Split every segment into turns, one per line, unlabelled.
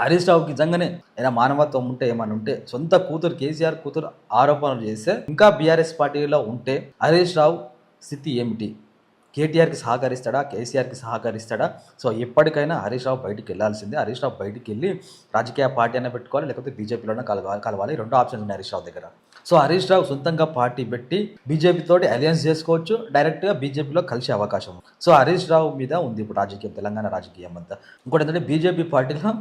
హరీష్ రావుకి నిజంగానే ఏదైనా మానవత్వం ఉంటే ఏమైనా ఉంటే సొంత కూతురు కేసీఆర్ కూతురు ఆరోపణలు చేస్తే ఇంకా బీఆర్ఎస్ పార్టీలో ఉంటే హరీష్ రావు స్థితి ఏమిటి? కేటీఆర్కి సహకరిస్తాడా? కేసీఆర్కి సహకరిస్తాడా? సో ఎప్పటికైనా హరీష్ రావు బయటికి వెళ్ళాల్సిందే. హరీష్ రావు బయటికి వెళ్ళి రాజకీయ పార్టీ అయినా పెట్టుకోవాలి లేకపోతే బీజేపీలోనే కలవాలి కలవాలి. రెండు ఆప్షన్స్ ఉన్నాయి హరీష్ రావు దగ్గర. సో హరీష్ రావు సొంతంగా పార్టీ పెట్టి బీజేపీ తోటి అలయన్స్ చేసుకోవచ్చు. డైరెక్ట్గా బీజేపీలో కలిసే అవకాశం సో హరీష్ రావు మీద ఉంది ఇప్పుడు రాజకీయం తెలంగాణ రాజకీయం అంతా. ఇంకోటి ఏంటంటే బీజేపీ పార్టీలో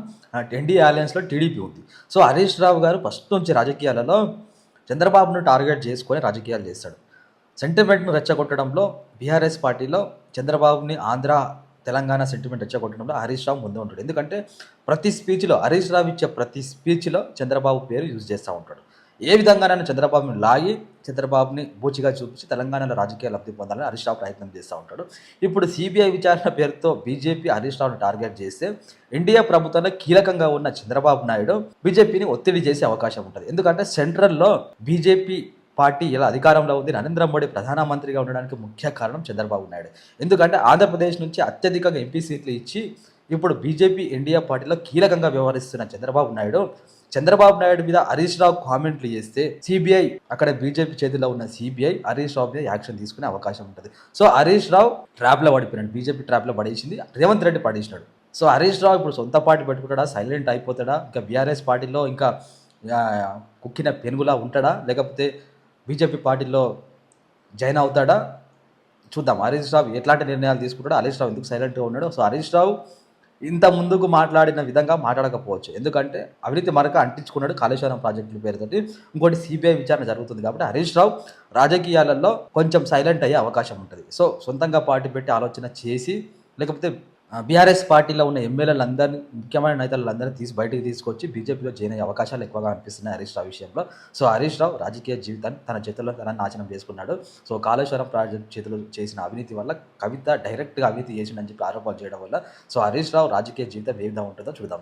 ఎన్డీఏ అలయన్స్లో టీడీపీ ఉంది. సో హరీష్ రావు గారు ఫస్ట్ నుంచి రాజకీయాలలో చంద్రబాబును టార్గెట్ చేసుకొని రాజకీయాలు చేస్తాడు. సెంటిమెంట్ను రెచ్చగొట్టడంలో బీఆర్ఎస్ పార్టీలో చంద్రబాబుని ఆంధ్ర తెలంగాణ సెంటిమెంట్ రెచ్చగొట్టడంలో హరీష్ రావు ముందు ఉంటాడు. ఎందుకంటే ప్రతి స్పీచ్లో హరీష్ రావు ఇచ్చే ప్రతి స్పీచ్లో చంద్రబాబు పేరు యూజ్ చేస్తూ ఉంటాడు. ఏ విధంగానైనా చంద్రబాబుని లాగి చంద్రబాబుని బూచిగా చూపించి తెలంగాణలో రాజకీయ లబ్ధి పొందాలని హరీష్ రావు ప్రయత్నం చేస్తూ ఉంటాడు. ఇప్పుడు సిబిఐ విచారణ పేరుతో బీజేపీ హరీష్ రావును టార్గెట్ చేస్తే ఇండియా ప్రభుత్వంలో కీలకంగా ఉన్న చంద్రబాబు నాయుడు బీజేపీని ఒత్తిడి చేసే అవకాశం ఉంటుంది. ఎందుకంటే సెంట్రల్లో బీజేపీ పార్టీ ఇలా అధికారంలో ఉంది? నరేంద్ర మోడీ ప్రధానమంత్రిగా ఉండడానికి ముఖ్య కారణం చంద్రబాబు నాయుడు. ఎందుకంటే ఆంధ్రప్రదేశ్ నుంచి అత్యధికంగా ఎంపీ సీట్లు ఇచ్చి ఇప్పుడు బీజేపీ ఇండియా పార్టీలో కీలకంగా వ్యవహరిస్తున్న చంద్రబాబు నాయుడు. చంద్రబాబు నాయుడు మీద హరీష్ రావు కామెంట్లు చేస్తే సిబిఐ అక్కడ బీజేపీ చేతిలో ఉన్న సిబిఐ హరీష్ రావు మీద యాక్షన్ తీసుకునే అవకాశం ఉంటుంది. సో హరీష్ రావు ట్రాప్లో పడిపోయినాడు. బీజేపీ ట్రాప్లో పడేసింది. రేవంత్ రెడ్డి పడేసినాడు. సో హరీష్ రావు ఇప్పుడు సొంత పార్టీ పెట్టుకుంటాడా? సైలెంట్ అయిపోతాడా? ఇంకా బీఆర్ఎస్ పార్టీలో ఇంకా కుక్కిన పెనుగులా ఉంటాడా? లేకపోతే బీజేపీ పార్టీలో జాయిన్ అవుతాడా? చూద్దాం. హరీష్ రావు ఎట్లాంటి నిర్ణయాలు తీసుకుంటాడో హరీష్ రావు ఎందుకు సైలెంట్గా ఉన్నాడో. సో హరీష్ రావు ఇంత ముందుకు మాట్లాడిన విధంగా మాట్లాడకపోవచ్చు. ఎందుకంటే అవినీతి మరక అంటించుకున్నాడు కాళేశ్వరం ప్రాజెక్టుల పేరుతోటి. ఇంకోటి సిబిఐ విచారణ జరుగుతుంది కాబట్టి హరీష్ రావు రాజకీయాలలో కొంచెం సైలెంట్ అయ్యే అవకాశం ఉంటుంది. సో సొంతంగా పార్టీ పెట్టి ఆలోచన చేసి లేకపోతే బీఆర్ఎస్ పార్టీలో ఉన్న ఎమ్మెల్యేలందరినీ ముఖ్యమైన నేతలందరినీ తీసి బయటికి తీసుకొచ్చి బీజేపీలో జాయిన్ అయ్యే అవకాశాలు ఎక్కువగా అనిపిస్తున్నాయి హరీష్ రావు విషయంలో. సో హరీష్ రావు రాజకీయ జీవితాన్ని తన చేతుల్లో తన నాశనం చేసుకున్నాడు. సో కాళేశ్వరం ప్రాజెక్ట్ చేతులు చేసిన అవినీతి వల్ల కవిత డైరెక్ట్గా అవినీతి చేసిండని చెప్పి ఆరోపణలు చేయడం వల్ల సో హరీష్ రావు రాజకీయ జీవితం ఏ విధంగా ఉంటుందో చూద్దాం.